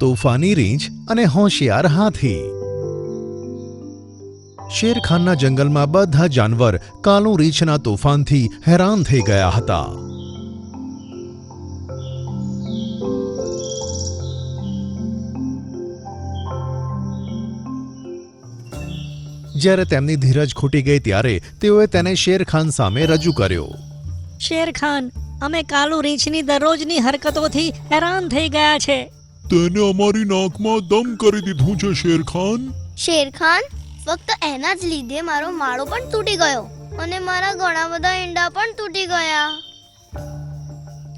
તોફાની રીંછ અને હોશિયાર હાથી. શેરખાનના જંગલમાં બધા જાનવર કાલુ રીંછના તોફાનથી હેરાન થઈ ગયા હતા. જ્યારે તેમની ધીરજ ખૂટી ગઈ ત્યારે તેઓએ તેને શેરખાન સામે રજૂ કર્યો. શેરખાન, અમે કાલુ રીંછની દરરોજની હરકતોથી હેરાન થઈ ગયા છે. તેને અમારી નાકમાં દમ કરી દીધું છે શેરખાન. શેરખાન ફક્ત એના જ લીધે મારો માળો પણ તૂટી ગયો અને મારા ઘણા બધા ઈંડા પણ તૂટી ગયા.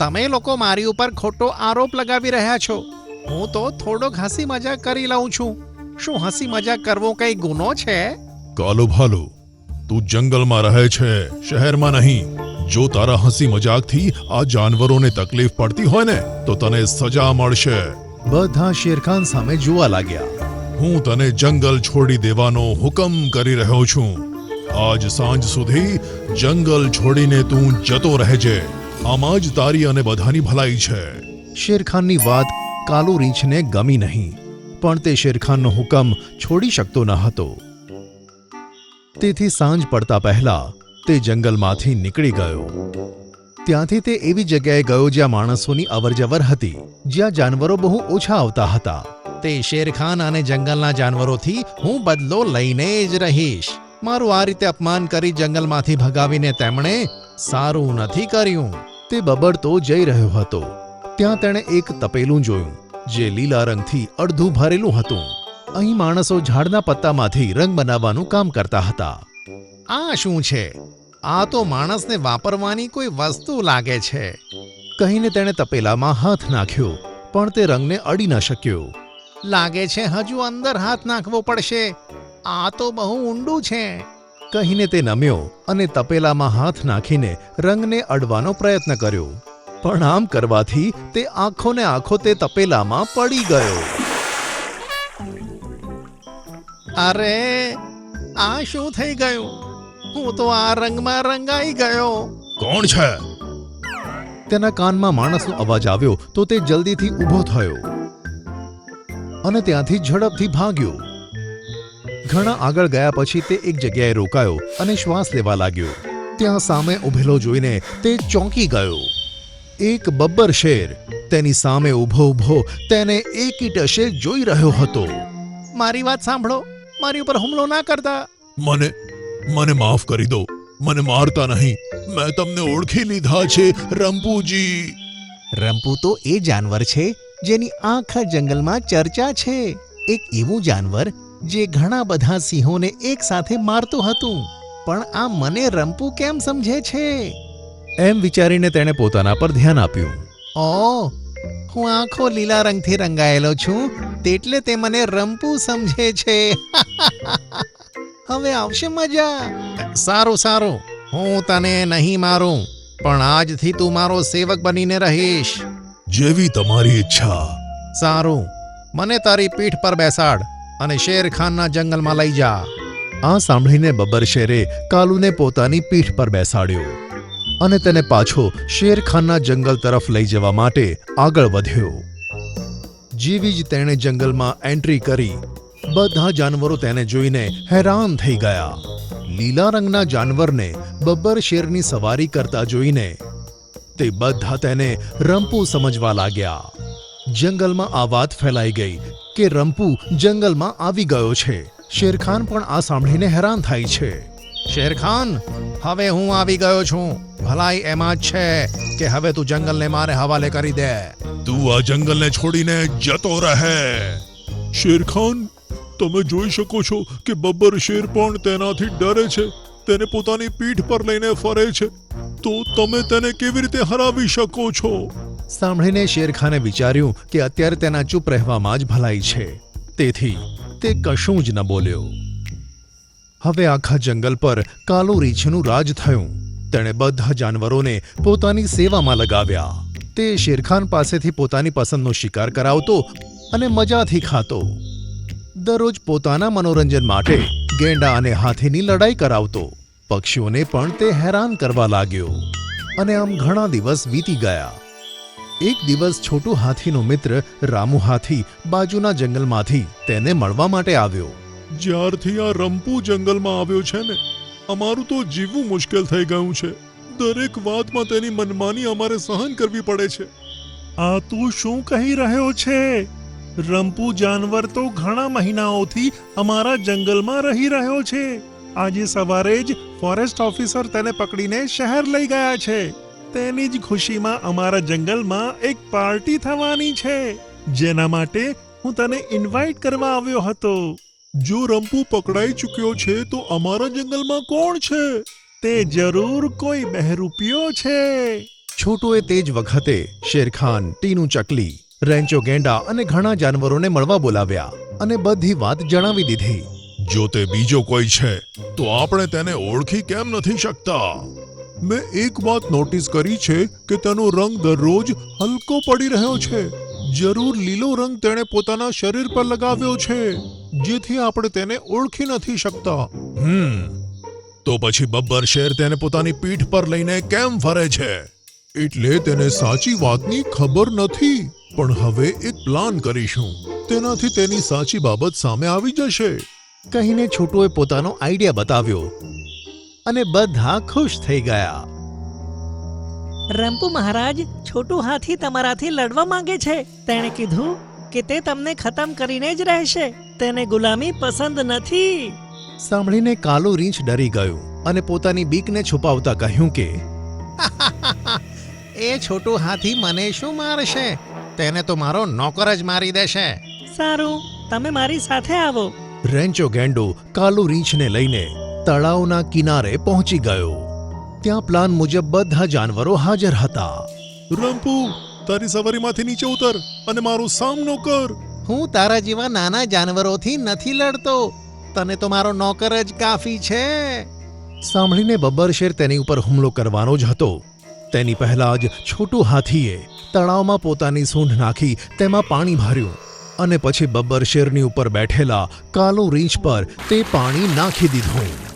તમે લોકો મારી ઉપર ખોટો આરોપ લગાવી રહ્યા છો. હું તો થોડોક હસી મજાક કરી લઉં છું. શું હસી મજાક કરવો કઈ ગુનો છે? કાલો ભાલો તું જંગલમાં રહે છે શહેરમાં નહીં. જો તારા હસી મજાકથી આ જાનવરોને તકલીફ પડતી હોય ને તો તને સજા મળશે. બધા શેરખાન સામે જોવા લાગ્યા. હું તને જંગલ છોડી દેવાનો હુકમ કરી રહ્યો છું. આજ સાંજ સુધી જંગલ છોડીને તું જતો રહેજે. આમાં જ તારી અને બધાની ભલાઈ છે. શેરખાનની વાત કાલુ રીંછને ગમી નહીં પણ તે શેરખાનનો હુકમ છોડી શકતો ન હતો. તેથી સાંજ પડતા પહેલા તે જંગલમાંથી નીકળી ગયો. ત્યાંથી તે એવી જગ્યાએ ગયો જ્યાં માણસોની અવરજવર હતી, જ્યાં જાનવરો બહુ ઓછા આવતા હતા. તે શેરખાન અને જંગલના જાનવરોથી હું બદલો લઈને જ રહીશ. મારું આ રીતે અપમાન કરી જંગલમાંથી ભગાવીને તેમણે સારું નથી કર્યું. તે બબડતો જઈ રહ્યો હતો. ત્યાં તેણે એક તપેલું જોયું, જે લીલા રંગથી અડધું ભરેલું હતું. અહીં માણસો ઝાડના પત્તામાંથી રંગ બનાવવાનું કામ કરતા હતા. આ શું છે? આ તો માણસને વાપરવાની કોઈ વસ્તુ લાગે છે. કહીને તેણે તપેલામાં હાથ નાખ્યો, પણ તે રંગને અડી ન શક્યો. લાગે છે હજુ અંદર હાથ નાખવો પડશે. આ તો બહુ ઊંડું છે. કહીને તે નમ્યો અને તપેલામાં હાથ નાખીને રંગને અડવાનો પ્રયત્ન કર્યો. પણ આમ કરવાથી તે આંખો ને આંખો તે તપેલામાં પડી ગયો. અરે, આ શું થઈ ગયું? હું તો આ રંગમાં રંગાઈ ગયો. કોણ છે? તેના કાનમાં માણસનો અવાજ આવ્યો તો તે જલ્દીથી ઊભો થયો. અને ત્યાંથી ઝડપથી ભાગ્યો. ઘણા આગળ ગયા પછી તે એક જગ્યાએ રોકાયો અને શ્વાસ લેવા લાગ્યો. ત્યાં સામે ઊભેલો જોઈને તે ચોંકી ગયો. એક બબ્બર શેર તેની સામે ઊભો ઊભો તેને એકીટશે જોઈ રહ્યો હતો. મારી વાત સાંભળો. મારી ઉપર હુમલો ના કરતા. મને મને માફ કરી દો. મને મારતા નહીં. મેં તમને ઓળખી લીધા છે રંપુજી. રંપુ તો એ જાનવર છે જેની આખા જંગલમાં ચર્ચા છે. એક એવું જાનવર જે ઘણા બધા સિંહોને એક સાથે મારતું હતું. પણ આ મને રંપુ કેમ સમજે છે? એમ વિચારીને તેણે પોતાના પર ધ્યાન આપ્યું. ઓ હું આખો લીલા રંગથી રંગાયેલો છું તેટલે તે મને રંપુ સમજે છે. હવે આવશે મજા. સારું સારું. હું તને નહીં મારું પણ આજથી તું મારો સેવક બનીને રહીશ. જેવી તમારી ઈચ્છા. સારું. મને તારી પીઠ પર બેસાડ અને શેરખાનના જંગલમાં લઈ જા. આ સાંભળીને બબર શેરે કાલુને પોતાની પીઠ પર બેસાડ્યો અને તેને પાછો શેરખાનના જંગલ તરફ લઈ જવા માટે આગળ વધ્યો. જેવી જ તેણે જંગલમાં એન્ટ્રી કરી બધા જાનવરો તેને જોઈને હેરાન થઈ ગયા. લીલા રંગના જાનવરને બબ્બર શેરની સવારી કરતા જોઈને તે બધા તેને રંપુ સમજવા લાગ્યા. જંગલમાં આ વાત ફેલાઈ ગઈ કે રંપુ જંગલમાં આવી ગયો છે. શેરખાન પણ આ સાંભળીને હેરાન થાય છે. શેરખાન, હવે હું આવી ગયો છું. ભલાઈ એમાં જ છે કે હવે તું જંગલને મારે હવાલે કરી દે. તું આ જંગલને છોડીને જતો રહે. શેરખાન તમે જોઈ શકો છો કે બબ્બર શેર પણ તેનાથી ડરે છે. તેને પોતાની પીઠ પર લઈને ફરે છે. તો તમે તેને કેવી રીતે હરાવી શકો છો? સાંભળીને શેરખાને વિચાર્યું કે અત્યારે તેના ચૂપ રહેવામાં જ ભલાઈ છે. તેથી તે કશું જ ન બોલ્યો. હવે આખા જંગલ પર કાલુ રીછનું રાજ થયું. તેણે બધા જાનવરોને પોતાની સેવામાં લગાવ્યા. તે શેરખાન પાસેથી પોતાની પસંદનો શિકાર કરાવતો અને મજાથી ખાતો. દરરોજ પોતાના મનોરંજન માટે ગેંડા અને હાથીની લડાઈ કરાવતો. પક્ષીઓને પણ તે હેરાન કરવા લાગ્યો. અને આમ ઘણા દિવસ વીતી ગયા. એક દિવસ છોટું હાથીનો મિત્ર રામુ હાથી બાજુના જંગલમાંથી તેને મળવા માટે આવ્યો. જ્યારથી આ રંપુ જંગલમાં આવ્યો છે ને અમારું તો જીવવું મુશ્કેલ થઈ ગયું છે. દરેક વાતમાં તેની મનમાની અમારે સહન કરવી પડે છે. આ તું શું કહી રહ્યો છે? રંપુ જાનવર તો ઘણા મહિનાઓથી અમારા જંગલમાં રહી રહ્યો છે. આજે સવારે જ ફોરેસ્ટ ઓફિસર તેને પકડીને શહેર લઈ ગયા છે. તેની જ ખુશીમાં અમારા જંગલમાં એક પાર્ટી થવાની છે. જેના માટે હું તને ઇન્વાઇટ કરવા આવ્યો હતો. જો રંપુ પકડાઈ ચૂક્યો છે તો અમારા જંગલમાં કોણ છે? તે જરૂર કોઈ બહેરૂપિયો છે. છોટુએ તે જ વખતે શેરખાન, ટીનું ચકલી રેન્ચો ગેંડા અને ઘણા જાનવરોને મળવા બોલાવ્યા અને બધી વાત જણાવી દીધી. જો તે બીજો કોઈ છે તો આપણે તેને ઓળખી કેમ નથી શકતા? મેં એક વાત નોટિસ કરી છે કે તેનો રંગ દરરોજ હલકો પડી રહ્યો છે. જરૂર લીલો રંગ તેણે પોતાના શરીર પર લગાવ્યો છે જેથી આપણે તેને ઓળખી નથી શકતા. હમ. તો પછી બબ્બર શેર તેને પોતાની પીઠ પર લઈને કેમ ફરે છે? એટલે તેને સાચી વાતની ખબર નથી. પણ હવે એક પ્લાન કરીશું. તેનાથી તેની સાચી બાબત સામે આવી જશે. કહીને છોટુએ પોતાનો આઈડિયા બતાવ્યો. અને બધા ખુશ થઈ ગયા. રંપુ મહારાજ છોટું હાથી તમારાથી લડવા માંગે છે. તેણે કીધું કે તે તમને ખતમ કરીને જ રહેશે. તેને ગુલામી પસંદ નથી. સાંભળીને કાલું રીંછ ડરી ગયું અને પોતાની બીકને છુપાવતા કહ્યું કે એ છોટું હાથી મને શું મારશે? તેને તો મારો નોકર જ મારી દેશે. સારું તમે મારી સાથે આવો. રેન્ચો ગેંડો કાલુ રીંછને લઈને તળાવના કિનારે પહોંચી ગયો. ત્યાં પ્લાન મુજબ બધા જાનવરો હાજર હતા. રંપુ તારી સવારીમાંથી નીચે ઉતર અને મારો સામનો કર. હું તારા જેવા નાના જાનવરોથી નથી લડતો. તને તો મારો નોકર જ કાફી છે. સાંભળીને બબ્બર શેર તેની ઉપર હુમલો કરવાનો જ હતો. તેની પહેલા જ છોટું હાથીએ તળાવમાં પોતાની સૂંઢ નાખી તેમાં પાણી ભર્યું અને પછી બબ્બર શેરની ઉપર બેઠેલા કાલુ રીંછ પર તે પાણી નાખી દીધું.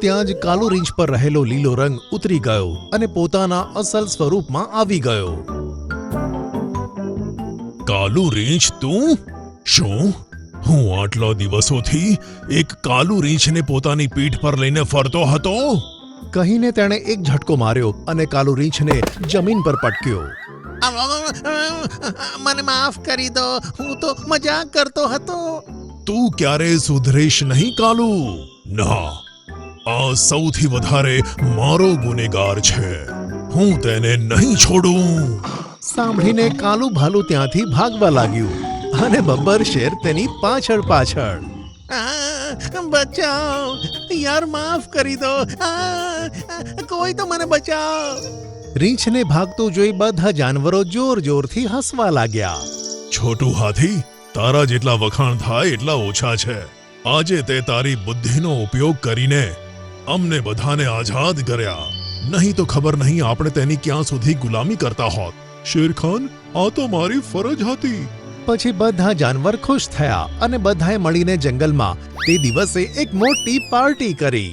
ત્યાં જ કાલુ રીંછ પર રહેલો લીલો રંગ ઉતરી ગયો અને પોતાના અસલ સ્વરૂપમાં આવી ગયો. કાલુ રીંછ તું? શું? હું આટલા દિવસોથી એક કાલુ રીંછને પોતાની પીઠ પર લઈને ફરતો હતો? કહીને તેણે એક ઝટકો માર્યો અને કાલુ રીંછને જમીન પર પટક્યો. મને માફ કરી દો. હું તો મજાક કરતો હતો. તું ક્યારે સુધરીશ નહીં કાલુ? ના આ સૌથી વધારે મારો ગુનેગાર છે. હું તેને નહીં છોડું. સાંભળીને કાલુ ભાલુ ત્યાંથી ભાગવા લાગ્યું અને બબ્બર શેર તેની પાછળ પાછળ. બચાવ. યાર માફ કરી દો. કોઈ તો મને બચાવ. રીંછને ભાગતું જોઈ બધા જાનવરો જોર જોરથી હસવા લાગ્યા. છોટું હાથી તારા જેટલા વખાણ થાય એટલા ઓછા છે. આજે તે તારી બુદ્ધિનો ઉપયોગ કરીને અમને બધાને આઝાદ કર્યા. નહીં તો ખબર નહીં આપણે તેની ક્યાં સુધી ગુલામી કરતા હોત. શેરખાન આ તો મારી ફરજ હતી. પછી બધા જાનવર ખુશ થયા અને બધાએ મળીને જંગલમાં તે દિવસે એક મોટી પાર્ટી કરી.